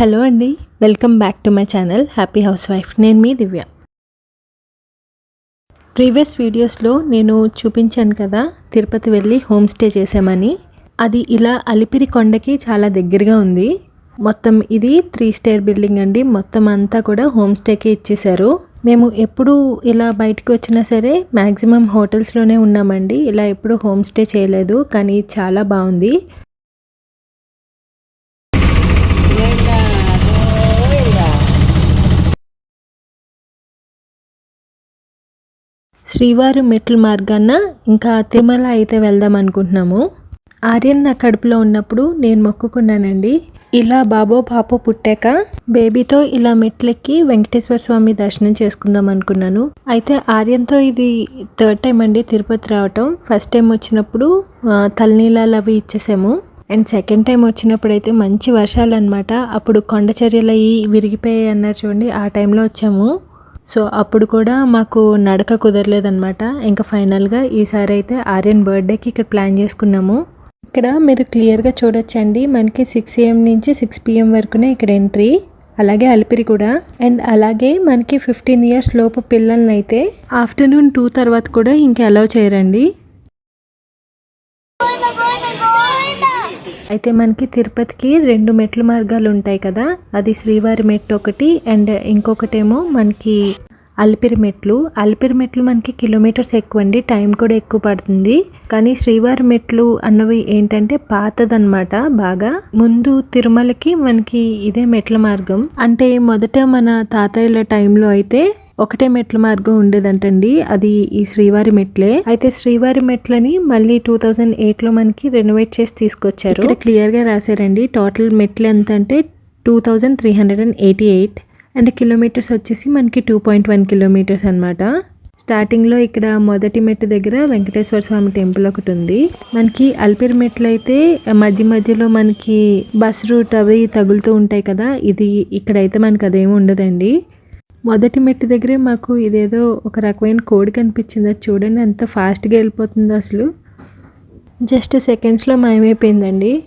Hello అండి welcome back to my channel happy housewife నేను మీ దివ్య. ప్రీవియస్ వీడియోస్లో నేను చూపించాను కదా తిరుపతి వెళ్ళి హోమ్ స్టే చేసామని అది ఇలా అలిపిరి కొండకి చాలా దగ్గరగా ఉంది. మొత్తం ఇది త్రీ స్టేర్ బిల్డింగ్ అండి. మొత్తం అంతా కూడా హోమ్ స్టేకే ఇచ్చేశారు. మేము ఎప్పుడు ఇలా బయటకు వచ్చినా సరే మ్యాక్సిమం హోటల్స్లోనే ఉన్నామండి. ఇలా ఎప్పుడు హోమ్ స్టే చేయలేదు కానీ చాలా బాగుంది. శ్రీవారి మెట్ల మార్గాన ఇంకా తిరుమల అయితే వెళ్దాం అనుకుంటున్నాము. ఆర్యన్ నా కడుపులో ఉన్నప్పుడు నేను మొక్కుకున్నానండి. ఇలా బాబో పాప పుట్టాక బేబీతో ఇలా మెట్లెక్కి వెంకటేశ్వర స్వామి దర్శనం చేసుకుందాం అనుకున్నాను. అయితే ఆర్యన్తో ఇది థర్డ్ టైం అండి తిరుపతి రావటం. ఫస్ట్ టైం వచ్చినప్పుడు తలనీలాలు అవి ఇచ్చేసాము. అండ్ సెకండ్ టైం వచ్చినప్పుడు అయితే మంచి వర్షాలు అనమాట అప్పుడు కొండచర్యలు అవి అయ్యి విరిగిపోయాయి అన్నారు చూడండి ఆ టైంలో వచ్చాము. సో అప్పుడు కూడా మాకు నడక కుదరలేదన్నమాట. ఇంకా ఫైనల్గా ఈసారి అయితే ఆర్యన్ బర్త్డేకి ఇక్కడ ప్లాన్ చేసుకున్నాము. ఇక్కడ మీరు క్లియర్గా చూడొచ్చండి. మనకి సిక్స్ ఏఎం నుంచి సిక్స్ పిఎం వరకునే ఇక్కడ ఎంట్రీ. అలాగే అలిపిరి కూడా. అండ్ అలాగే మనకి ఫిఫ్టీన్ ఇయర్స్ లోపు పిల్లల్ని అయితే ఆఫ్టర్నూన్ టూ తర్వాత కూడా ఇంకా అలౌ చేయరండి. అయితే మనకి తిరుపతికి రెండు మెట్లు మార్గాలు ఉంటాయి కదా. అది శ్రీవారి మెట్టు ఒకటి అండ్ ఇంకొకటేమో మనకి అలిపిరి మెట్లు. అలిపిరి మెట్లు మనకి కిలోమీటర్స్ ఎక్కువ అండి టైం కూడా ఎక్కువ పడుతుంది. కానీ శ్రీవారి మెట్లు అన్నవి ఏంటంటే పాతదన్నమాట బాగా. ముందు తిరుమలకి మనకి ఇదే మెట్ల మార్గం. అంటే మొదట మన తాతయ్యల టైంలో అయితే ఒకటే మెట్ల మార్గం ఉండేదంటండి. అది ఈ శ్రీవారి మెట్లే. అయితే శ్రీవారి మెట్లని మళ్ళీ టూ థౌజండ్ ఎయిట్లో మనకి రెనోవేట్ చేసి తీసుకొచ్చారు. ఇక్కడ క్లియర్గా రాశారండి. టోటల్ మెట్లు ఎంత అంటే two thousand three hundred and eighty eight. And kilometres వచ్చేసి మనకి టూ పాయింట్ వన్ కిలోమీటర్స్ అనమాట స్టార్టింగ్లో ఇక్కడ మొదటి మెట్టు దగ్గర వెంకటేశ్వర స్వామి టెంపుల్ ఒకటి ఉంది. మనకి అల్పిరి మెట్లు అయితే మధ్య మధ్యలో మనకి బస్ రూట్ అవి తగులుతూ ఉంటాయి కదా. ఇది ఇక్కడైతే మనకి అదేమి ఉండదండి. మొదటి మెట్టు దగ్గరే మాకు ఇదేదో ఒక రకమైన కోడి కనిపించింది. అది చూడండి ఎంత ఫాస్ట్గా వెళ్ళిపోతుందో అసలు. జస్ట్ సెకండ్స్లో మాయమైపోయిందండి.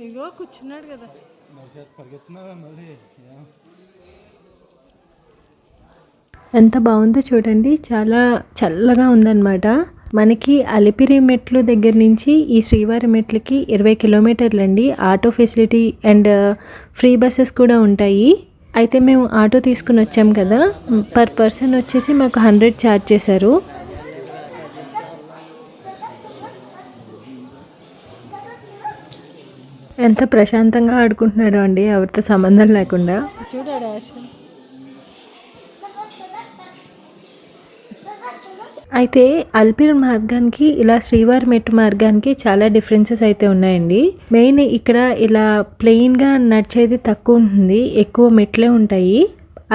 ఇగో కూర్చున్నాడు కదా. ఎంత బాగుందో చూడండి. చాలా చల్లగా ఉందన్నమాట. మనకి అలిపిరి మెట్లు దగ్గర నుంచి ఈ శ్రీవారి మెట్లకి ఇరవై కిలోమీటర్లు అండి auto facility and free buses కూడా ఉంటాయి. అయితే మేము ఆటో తీసుకుని వచ్చాం కదా. పర్ పర్సన్ వచ్చేసి మాకు హండ్రెడ్ ఛార్జ్ చేశారు. ఎంత ప్రశాంతంగా ఆడుకుంటున్నాడో అండి ఎవరితో సంబంధం లేకుండా. చూడాడు అయితే అల్పిర్ మార్గానికి ఇలా శ్రీవారి మెట్టు మార్గానికి చాలా డిఫరెన్సెస్ అయితే ఉన్నాయండి. మెయిన్ ఇక్కడ ఇలా ప్లెయిన్గా నడిచేది తక్కువ ఉంటుంది ఎక్కువ మెట్లే ఉంటాయి.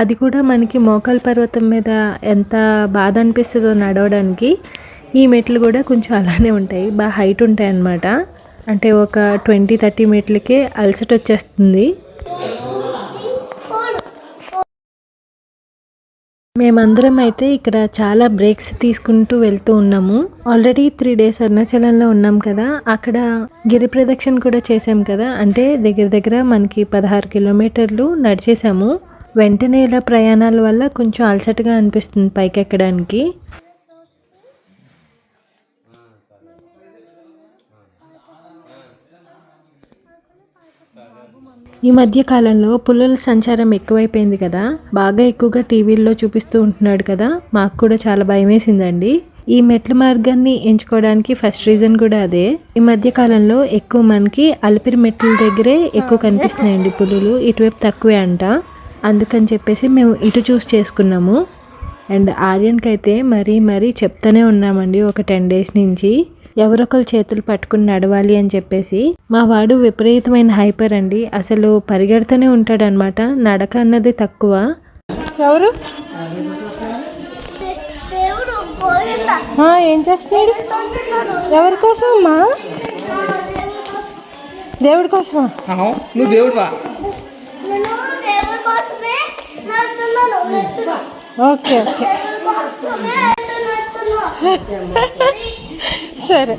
అది కూడా మనకి మోకాల్ పర్వతం మీద ఎంత బాధ అనిపిస్తుందో నడవడానికి ఈ మెట్లు కూడా కొంచెం అలానే ఉంటాయి బాగా హైట్ ఉంటాయి అన్నమాట అంటే ఒక ట్వంటీ థర్టీ మెట్లకే అలసట వచ్చేస్తుంది. మేమందరం అయితే ఇక్కడ చాలా బ్రేక్స్ తీసుకుంటూ వెళ్తూ ఉన్నాము. ఆల్రెడీ త్రీ డేస్ అరుణాచలంలో ఉన్నాం కదా. అక్కడ గిరి ప్రదక్షిణ కూడా చేసాం కదా. అంటే దగ్గర దగ్గర మనకి పదహారు కిలోమీటర్లు నడిచేసాము వెంటనే ఇలా ప్రయాణాల వల్ల కొంచెం అలసటగా అనిపిస్తుంది పైకి ఎక్కడానికి ఈ మధ్య కాలంలో పుల్లల సంచారం ఎక్కువైపోయింది కదా. బాగా ఎక్కువగా టీవీల్లో చూపిస్తూ ఉంటున్నాడు కదా. మాకు కూడా చాలా భయం వేసిందండి ఈ మెట్ల మార్గాన్ని ఎంచుకోవడానికి ఫస్ట్ రీజన్ కూడా అదే. ఈ మధ్య కాలంలో ఎక్కువ మనకి అలిపిరి మెట్ల దగ్గరే ఎక్కువ కనిపిస్తున్నాయండి పులులు. ఇటువైపు తక్కువే అంట. అందుకని చెప్పేసి మేము ఇటు చూస్ చేసుకున్నాము. అండ్ ఆర్యన్కి అయితే మరీ మరీ చెప్తానే ఉన్నామండి ఒక టెన్ డేస్ నుంచి. ఎవరొకరు చేతులు పట్టుకుని నడవాలి అని చెప్పేసి. మా వాడు విపరీతమైన హైపర్ అండి. అసలు పరిగెడుతూనే ఉంటాడనమాట నడక అన్నది తక్కువ. ఎవరు? ఏం చేస్తున్నాడు? ఎవరి కోసం అమ్మా దేవుడి కోసమా? నువ్వు దేవుడువా? Okay okay. సరే.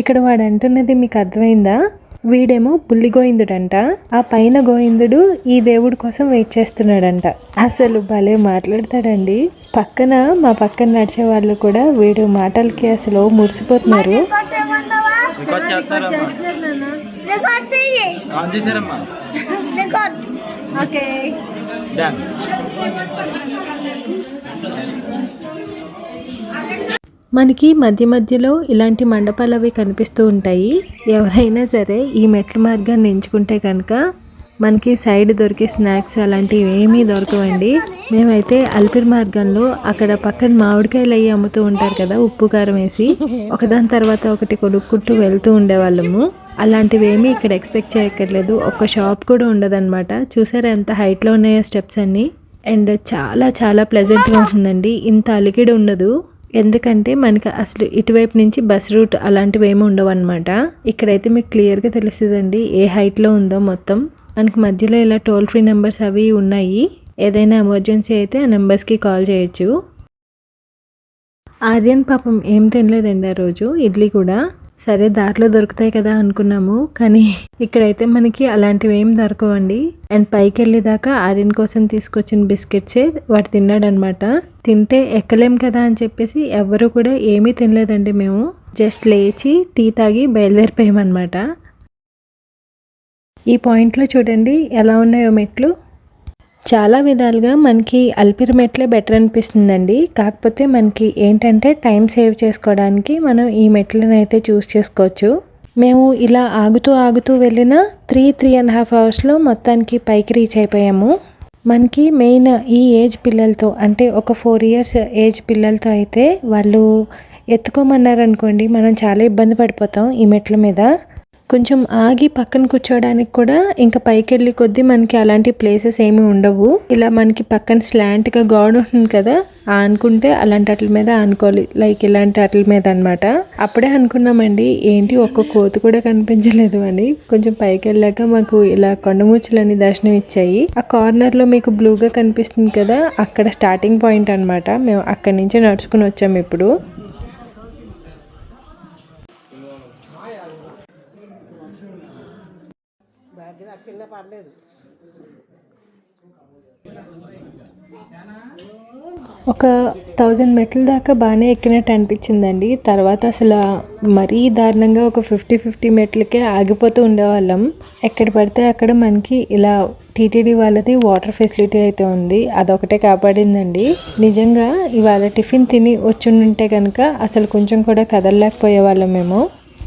ఇక్కడ వాడు అంటున్నది మీకు అర్థమైందా? వీడేమో బుల్లి గోవిందుడంట. ఆ పైన గోవిందుడు ఈ దేవుడి కోసం వెయిట్ చేస్తున్నాడంట. అసలు భలే మాట్లాడతాడండి. పక్కన మా పక్కన నడిచే వాళ్ళు కూడా వీడు మాటలకి అసలు మురిసిపోతున్నారు. రికార్డ్. ఓకే. మనకి మధ్య మధ్యలో ఇలాంటి మండపాలు అవి కనిపిస్తూ ఉంటాయి. ఎవరైనా సరే ఈ మెట్ల మార్గాన్ని ఎంచుకుంటే కనుక మనకి సైడ్ దొరికే స్నాక్స్ అలాంటివి ఏమీ దొరకవండి. మేమైతే అల్పిరి మార్గంలో అక్కడ పక్కన మామిడికాయలు అవి అమ్ముతూ ఉంటారు కదా ఉప్పు కారం వేసి. ఒకదాని తర్వాత ఒకటి కొనుక్కుంటూ వెళ్తూ ఉండేవాళ్ళము. అలాంటివి ఏమీ ఇక్కడ ఎక్స్పెక్ట్ చేయక్కర్లేదు. ఒక్క షాప్ కూడా ఉండదన్నమాట. చూసారా ఎంత హైట్లో ఉన్నాయో స్టెప్స్ అన్నీ. అండ్ చాలా చాలా ప్లెజెంట్గా ఉంటుందండి ఇంత అలికిడి ఉండదు. ఎందుకంటే మనకి అసలు ఇటువైపు నుంచి బస్ రూట్ అలాంటివి ఏమి ఉండవు అనమాట ఇక్కడైతే మీకు క్లియర్గా తెలుస్తుందండి ఏ హైట్లో ఉందో మొత్తం. మనకి మధ్యలో ఇలా టోల్ ఫ్రీ నెంబర్స్ అవి ఉన్నాయి. ఏదైనా ఎమర్జెన్సీ అయితే ఆ నెంబర్స్కి కాల్ చేయొచ్చు. ఆర్యన్ పాపం ఏం తినలేదండి ఆ రోజు ఇడ్లీ కూడా. సరే దారిలో దొరుకుతాయి కదా అనుకున్నాము కానీ ఇక్కడైతే మనకి అలాంటివి ఏం దొరకవండి. అండ్ పైకి వెళ్ళేదాకా ఆర్యన్ కోసం తీసుకొచ్చిన బిస్కెట్సే వాడు తిన్నాడనమాట. తింటే ఎక్కలేం కదా అని చెప్పేసి ఎవ్వరు కూడా ఏమీ తినలేదండి మేము. జస్ట్ లేచి టీ తాగి బయలుదేరిపోయామన్నమాట ఈ పాయింట్లో చూడండి ఎలా ఉన్నాయో మెట్లు. చాలా విధాలుగా మనకి అల్పిరి మెట్లే బెటర్ అనిపిస్తుందండి. కాకపోతే మనకి ఏంటంటే టైం సేవ్ చేసుకోవడానికి మనం ఈ మెట్లను అయితే చూస్ చేసుకోవచ్చు. మేము ఇలా ఆగుతూ ఆగుతూ వెళ్ళిన త్రీ త్రీ అండ్ హాఫ్ అవర్స్లో మొత్తానికి పైకి రీచ్ అయిపోయాము. మనకి మెయిన్ ఈ ఏజ్ పిల్లలతో అంటే ఒక ఫోర్ ఇయర్స్ ఏజ్ పిల్లలతో అయితే వాళ్ళు ఎత్తుకోమన్నారనుకోండి మనం చాలా ఇబ్బంది పడిపోతాం ఈ మెట్ల మీద. కొంచెం ఆగి పక్కన కూర్చోవడానికి కూడా ఇంకా పైకి వెళ్ళి కొద్దీ మనకి అలాంటి ప్లేసెస్ ఏమీ ఉండవు. ఇలా మనకి పక్కన స్లాంట్గా గోడ ఉంటుంది కదా అనుకుంటే అలాంటి అట్ల మీద అనుకోవాలి లైక్ ఇలాంటి వాటి మీద అనమాట అప్పుడే అనుకున్నామండి ఏంటి ఒక్క కోతి కూడా కనిపించలేదు అని. కొంచెం పైకి వెళ్ళాక మాకు ఇలా కొండమూచులని దర్శనం ఇచ్చాయి. ఆ కార్నర్లో మీకు బ్లూగా కనిపిస్తుంది కదా అక్కడ స్టార్టింగ్ పాయింట్ అన్నమాట. మేము అక్కడి నుంచి నడుచుకుని వచ్చాము ఇప్పుడు. ఒక థౌజండ్ మెట్ల దాకా బాగానే ఎక్కినట్టు అనిపించిందండి. తర్వాత అసలు మరీ దారుణంగా ఒక ఫిఫ్టీ ఫిఫ్టీ మెట్లకే ఆగిపోతూ ఉండేవాళ్ళం. ఎక్కడ పడితే అక్కడ మనకి ఇలా టీటీడీ వాళ్ళది వాటర్ ఫెసిలిటీ అయితే ఉంది. అదొకటే కాపాడిందండి. నిజంగా ఇవాళ టిఫిన్ తిని వచ్చి ఉంటే కనుక అసలు కొంచెం కూడా కదలలేకపోయే వాళ్ళం మేము.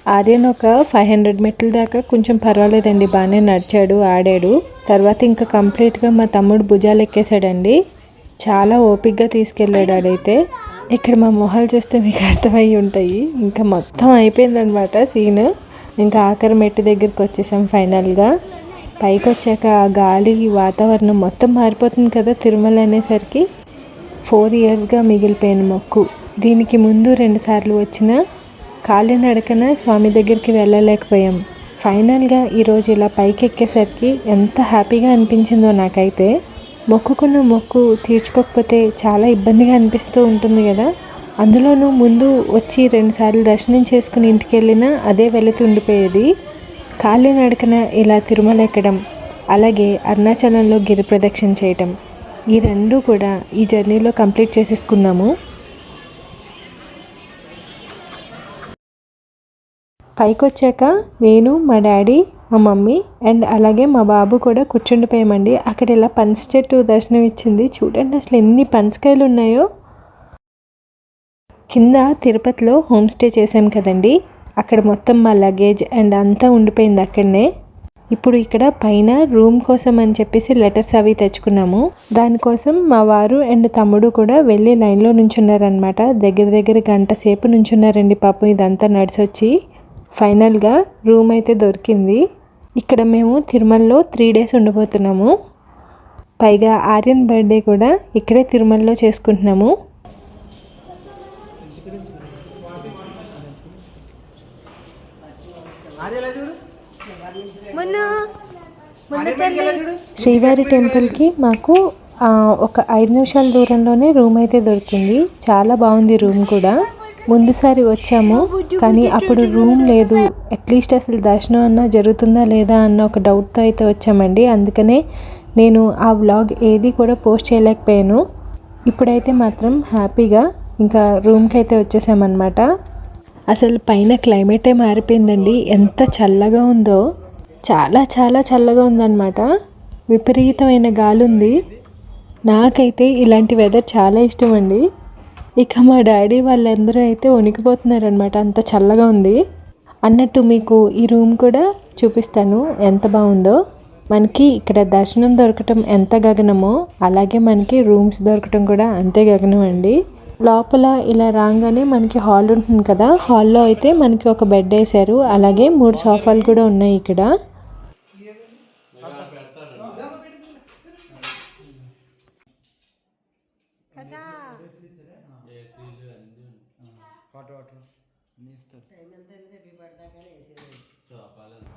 ఆర్యన్ ఒక ఫైవ్ హండ్రెడ్ మెట్ల దాకా కొంచెం పర్వాలేదండి బాగానే నడిచాడు ఆడాడు. తర్వాత ఇంకా కంప్లీట్గా మా తమ్ముడు భుజాలు ఎక్కేశాడండి. చాలా ఓపిక్గా తీసుకెళ్ళాడు ఆడైతే. ఇక్కడ మా మొహాలు చూస్తే మీకు అర్థమై ఉంటాయి. ఇంకా మొత్తం అయిపోయిందనమాట సీన్ ఇంకా ఆఖరి మెట్టు దగ్గరికి వచ్చేసాం ఫైనల్గా. పైకి వచ్చాక ఆ గాలి వాతావరణం మొత్తం మారిపోతుంది కదా తిరుమల అనేసరికి. ఫోర్ ఇయర్స్గా మిగిలిపోయిన మొక్కు. దీనికి ముందు రెండుసార్లు వచ్చిన కాలినడకన స్వామి దగ్గరికి వెళ్ళలేకపోయాం. ఫైనల్గా ఈరోజు ఇలా పైకి ఎక్కేసరికి ఎంత హ్యాపీగా అనిపించిందో నాకైతే. మొక్కుకున్న మొక్కు తీర్చుకోకపోతే చాలా ఇబ్బందిగా అనిపిస్తూ ఉంటుంది కదా. అందులోనూ ముందు వచ్చి రెండుసార్లు దర్శనం చేసుకుని ఇంటికి వెళ్ళినా అదే వెళుతూ ఉండిపోయేది కాలినడకన ఇలా తిరుమల ఎక్కడం అలాగే అరుణాచలంలో గిరి ప్రదక్షిణ చేయటం ఈ రెండు కూడా ఈ జర్నీలో కంప్లీట్ చేసేసుకున్నాము. పైకి వచ్చాక నేను మా డాడీ మా మమ్మీ అండ్ అలాగే మా బాబు కూడా కూర్చుండిపోయామండి. అక్కడ ఇలా పనస చెట్టు దర్శనం ఇచ్చింది. చూడండి అసలు ఎన్ని పనసకాయలు ఉన్నాయో. కింద తిరుపతిలో హోమ్ స్టే చేసాం కదండి. అక్కడ మొత్తం మా లగేజ్ అండ్ అంతా ఉండిపోయింది అక్కడనే. ఇప్పుడు ఇక్కడ పైన రూమ్ కోసం అని చెప్పేసి లెటర్స్ అవి తెచ్చుకున్నాము. దానికోసం మా వారు అండ్ తమ్ముడు కూడా వెళ్ళి లైన్లో నుంచున్నారనమాట దగ్గర దగ్గర గంట సేపు నుంచున్నారండి పాపం ఇదంతా నడిచొచ్చి ఫైనల్గా రూమ్ అయితే దొరికింది. ఇక్కడ మేము తిరుమలలో త్రీ డేస్ ఉండబోతున్నాము పైగా ఆర్యన్ బర్త్డే కూడా ఇక్కడే తిరుమలలో చేసుకుంటున్నాము. శ్రీవారి టెంపుల్కి మాకు ఒక ఐదు నిమిషాల దూరంలోనే రూమ్ అయితే దొరికింది. చాలా బాగుంది రూమ్ కూడా. ముందుసారి వచ్చాము కానీ అప్పుడు రూమ్ లేదు. అట్లీస్ట్ అసలు దర్శనం అన్నా జరుగుతుందా లేదా అన్న ఒక డౌట్తో అయితే వచ్చామండి. అందుకనే నేను ఆ వ్లాగ్ ఏది కూడా పోస్ట్ చేయలేకపోయాను. ఇప్పుడైతే మాత్రం హ్యాపీగా ఇంకా రూమ్కి అయితే వచ్చేసామన్నమాట. అసలు పైన క్లైమేటే మారిపోయిందండి. ఎంత చల్లగా ఉందో. చాలా చాలా చల్లగా ఉందన్నమాట. విపరీతమైన గాలి ఉంది నాకైతే ఇలాంటి వెదర్ చాలా ఇష్టం అండి ఇక మా డాడీ వాళ్ళందరూ అయితే వణికిపోతున్నారనమాట అంత చల్లగా ఉంది. అన్నట్టు మీకు ఈ రూమ్ కూడా చూపిస్తాను. ఎంత బాగుందో. మనకి ఇక్కడ దర్శనం దొరకటం ఎంత గగనమో అలాగే మనకి రూమ్స్ దొరకటం కూడా అంతే గగనం అండి. లోపల ఇలా రాగానే మనకి హాల్ ఉంటుంది కదా. హాల్లో అయితే మనకి ఒక బెడ్ వేశారు. అలాగే మూడు సోఫాలు కూడా ఉన్నాయి ఇక్కడ.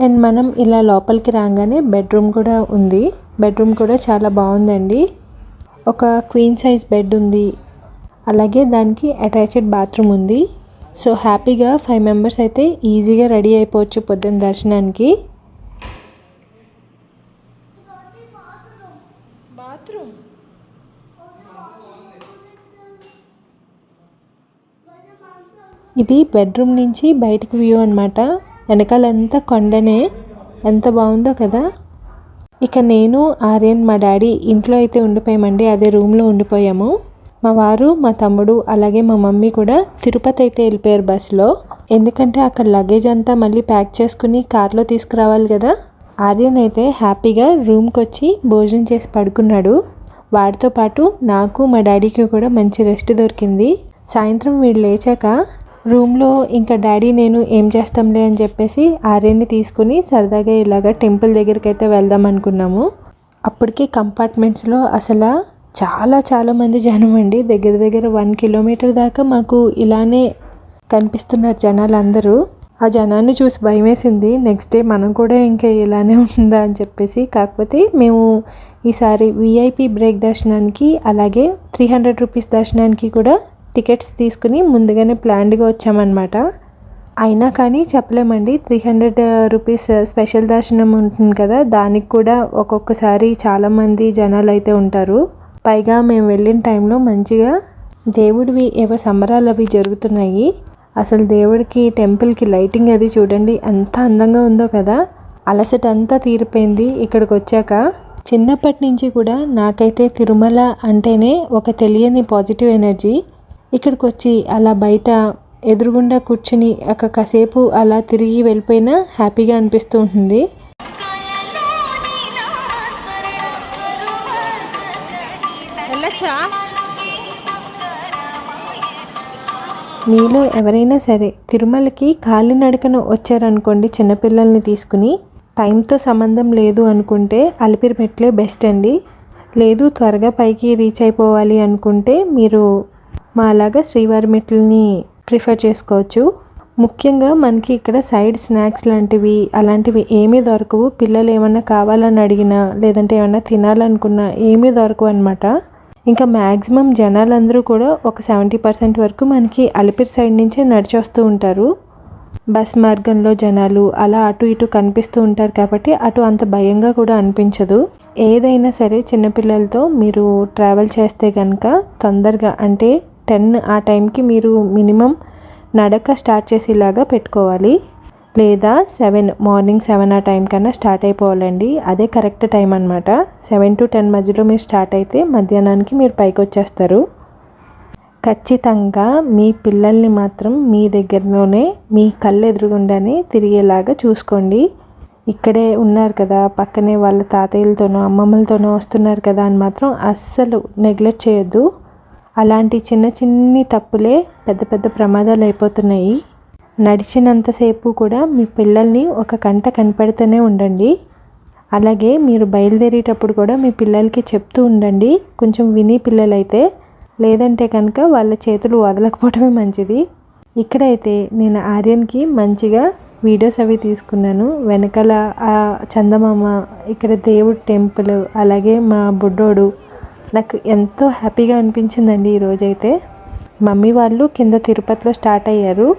అండ్ మనం ఇలా లోపలికి రాగానే బెడ్రూమ్ కూడా ఉంది. బెడ్రూమ్ కూడా చాలా బాగుందండి. ఒక క్వీన్ సైజ్ బెడ్ ఉంది. అలాగే దానికి అటాచ్డ్ బాత్రూమ్ ఉంది. సో హ్యాపీగా ఫైవ్ మెంబర్స్ అయితే ఈజీగా రెడీ అయిపోవచ్చు పొద్దున్న దర్శనానికి. బాత్రూమ్ ఇది బెడ్రూమ్ నుంచి బయటికి వ్యూ అనమాట వెనకాలంతా కొండనే. ఎంత బాగుందో కదా. ఇక నేను ఆర్యన్ మా డాడీ ఇంట్లో అయితే ఉండిపోయామండి. అదే రూమ్లో ఉండిపోయాము. మా వారు మా తమ్ముడు అలాగే మా మమ్మీ కూడా తిరుపతి అయితే వెళ్ళిపోయారు బస్సులో ఎందుకంటే అక్కడ లగేజ్ అంతా మళ్ళీ ప్యాక్ చేసుకుని కార్లో తీసుకురావాలి కదా. ఆర్యన్ అయితే హ్యాపీగా రూమ్కి వచ్చి భోజనం చేసి పడుకున్నాడు. వాడితో పాటు నాకు మా డాడీకి కూడా మంచి రెస్ట్ దొరికింది. సాయంత్రం వీడు లేచాక రూమ్లో ఇంకా డాడీ నేను ఏం చేస్తాంలే అని చెప్పేసి ఆర్యన్ని తీసుకుని సరదాగా ఇలాగ టెంపుల్ దగ్గరికి అయితే వెళ్దాం అనుకున్నాము. అప్పటికి కంపార్ట్మెంట్స్లో అసలు చాలా చాలామంది జనం అండి. దగ్గర దగ్గర వన్ కిలోమీటర్ దాకా మాకు ఇలానే కనిపిస్తున్నారు జనాలు అందరూ ఆ జనాన్ని చూసి భయం వేసింది నెక్స్ట్ డే మనం కూడా ఇంకా ఇలానే ఉందా అని చెప్పేసి. కాకపోతే మేము ఈసారి విఐపి బ్రేక్ దర్శనానికి అలాగే త్రీ హండ్రెడ్ రూపీస్ దర్శనానికి కూడా టికెట్స్ తీసుకుని ముందుగానే ప్లాన్డ్గా వచ్చామన్నమాట. అయినా కానీ చెప్పలేమండి. త్రీ హండ్రెడ్ రూపీస్ స్పెషల్ దర్శనం ఉంటుంది కదా దానికి కూడా ఒక్కొక్కసారి చాలామంది జనాలు అయితే ఉంటారు. పైగా మేము వెళ్ళిన టైంలో మంచిగా దేవుడివి ఏవో సంబరాలు అవి జరుగుతున్నాయి. అసలు దేవుడికి టెంపుల్కి లైటింగ్ అది చూడండి ఎంత అందంగా ఉందో కదా. అలసట అంతా తీరిపోయింది ఇక్కడికి వచ్చాక. చిన్నప్పటి నుంచి కూడా నాకైతే తిరుమల అంటేనే ఒక తెలియని పాజిటివ్ ఎనర్జీ ఇక్కడికి వచ్చి అలా బయట ఎదురుగుండా కూర్చుని ఒక కాసేపు అలా తిరిగి వెళ్ళిపోయినా హ్యాపీగా అనిపిస్తూ ఉంటుంది. వెళ్ళచ్చా? మీలో ఎవరైనా సరే తిరుమలకి కాలినడకన వచ్చారనుకోండి చిన్నపిల్లల్ని తీసుకుని టైంతో సంబంధం లేదు అనుకుంటే అలిపిరి మెట్లే బెస్ట్ అండి. లేదు త్వరగా పైకి రీచ్ అయిపోవాలి అనుకుంటే మీరు మా అలాగా శ్రీవారి మెట్లని ప్రిఫర్ చేసుకోవచ్చు. ముఖ్యంగా మనకి ఇక్కడ సైడ్ స్నాక్స్ లాంటివి అలాంటివి ఏమీ దొరకవు. పిల్లలు ఏమన్నా కావాలని అడిగినా లేదంటే ఏమన్నా తినాలనుకున్నా ఏమీ దొరకవు అనమాట ఇంకా మ్యాక్సిమం జనాలందరూ కూడా ఒక సెవెంటీ పర్సెంట్ వరకు మనకి అలిపిరి సైడ్ నుంచే నడిచి వస్తూ ఉంటారు. బస్ మార్గంలో జనాలు అలా అటు ఇటు కనిపిస్తూ ఉంటారు కాబట్టి అటు అంత భయంగా కూడా అనిపించదు. ఏదైనా సరే చిన్నపిల్లలతో మీరు ట్రావెల్ చేస్తే కనుక తొందరగా అంటే టెన్ ఆ టైంకి మీరు మినిమం నడక స్టార్ట్ చేసేలాగా పెట్టుకోవాలి. లేదా సెవెన్ మార్నింగ్ సెవెన్ ఆ టైం కన్నా స్టార్ట్ అయిపోవాలండి. అదే కరెక్ట్ టైం అనమాట సెవెన్ టు టెన్ మధ్యలో మీరు స్టార్ట్ అయితే మధ్యాహ్నానికి మీరు పైకి వచ్చేస్తారు. ఖచ్చితంగా మీ పిల్లల్ని మాత్రం మీ దగ్గరలోనే మీ కళ్ళు ఎదురుగుండానే తిరిగేలాగా చూసుకోండి. ఇక్కడే ఉన్నారు కదా పక్కనే వాళ్ళ తాతయ్యలతోనో అమ్మమ్మలతోనో వస్తున్నారు కదా అని మాత్రం అస్సలు నెగ్లెక్ట్ చేయొద్దు. అలాంటి చిన్న చిన్ని తప్పులే పెద్ద పెద్ద ప్రమాదాలు అయిపోతున్నాయి. నడిచినంతసేపు కూడా మీ పిల్లల్ని ఒక కంట కనిపెడుతూనే ఉండండి. అలాగే మీరు బయలుదేరేటప్పుడు కూడా మీ పిల్లలకి చెప్తూ ఉండండి. కొంచెం విని పిల్లలైతే లేదంటే కనుక వాళ్ళ చేతులు వదలకపోవడమే మంచిది. ఇక్కడైతే నేను ఆర్యన్కి మంచిగా వీడియోస్ అవి తీసుకున్నాను. వెనకాల ఆ చందమామ ఇక్కడ దేవుడు టెంపుల్ అలాగే మా బుడ్డోడు నాకు ఎంతో హ్యాపీగా అనిపించిందండి ఈరోజైతే మమ్మీ వాళ్ళు కింద తిరుపతిలో స్టార్ట్ అయ్యారు.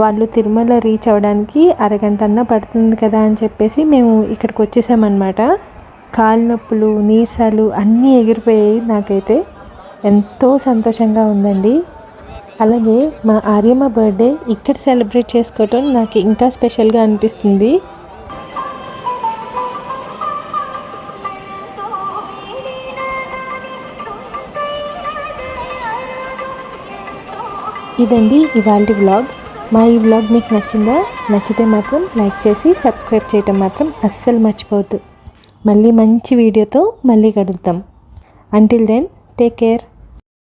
వాళ్ళు తిరుమల రీచ్ అవ్వడానికి అరగంట అన్నా పడుతుంది కదా అని చెప్పేసి మేము ఇక్కడికి వచ్చేసామన్నమాట కాలు నొప్పులు నీరసాలు అన్నీ ఎగిరిపోయాయి నాకైతే. ఎంతో సంతోషంగా ఉందండి. అలాగే మా ఆర్యమ్మ బర్త్డే ఇక్కడ సెలబ్రేట్ చేసుకోవటం నాకు ఇంకా స్పెషల్గా అనిపిస్తుంది. ఇదండి ఇవాళ వ్లాగ్. మా ఈ వ్లాగ్ మీకు నచ్చిందా? నచ్చితే మాత్రం లైక్ చేసి సబ్స్క్రైబ్ చేయటం మాత్రం అస్సలు మర్చిపోవద్దు. మళ్ళీ మంచి వీడియోతో మళ్ళీ కలుద్దాం. Until then take care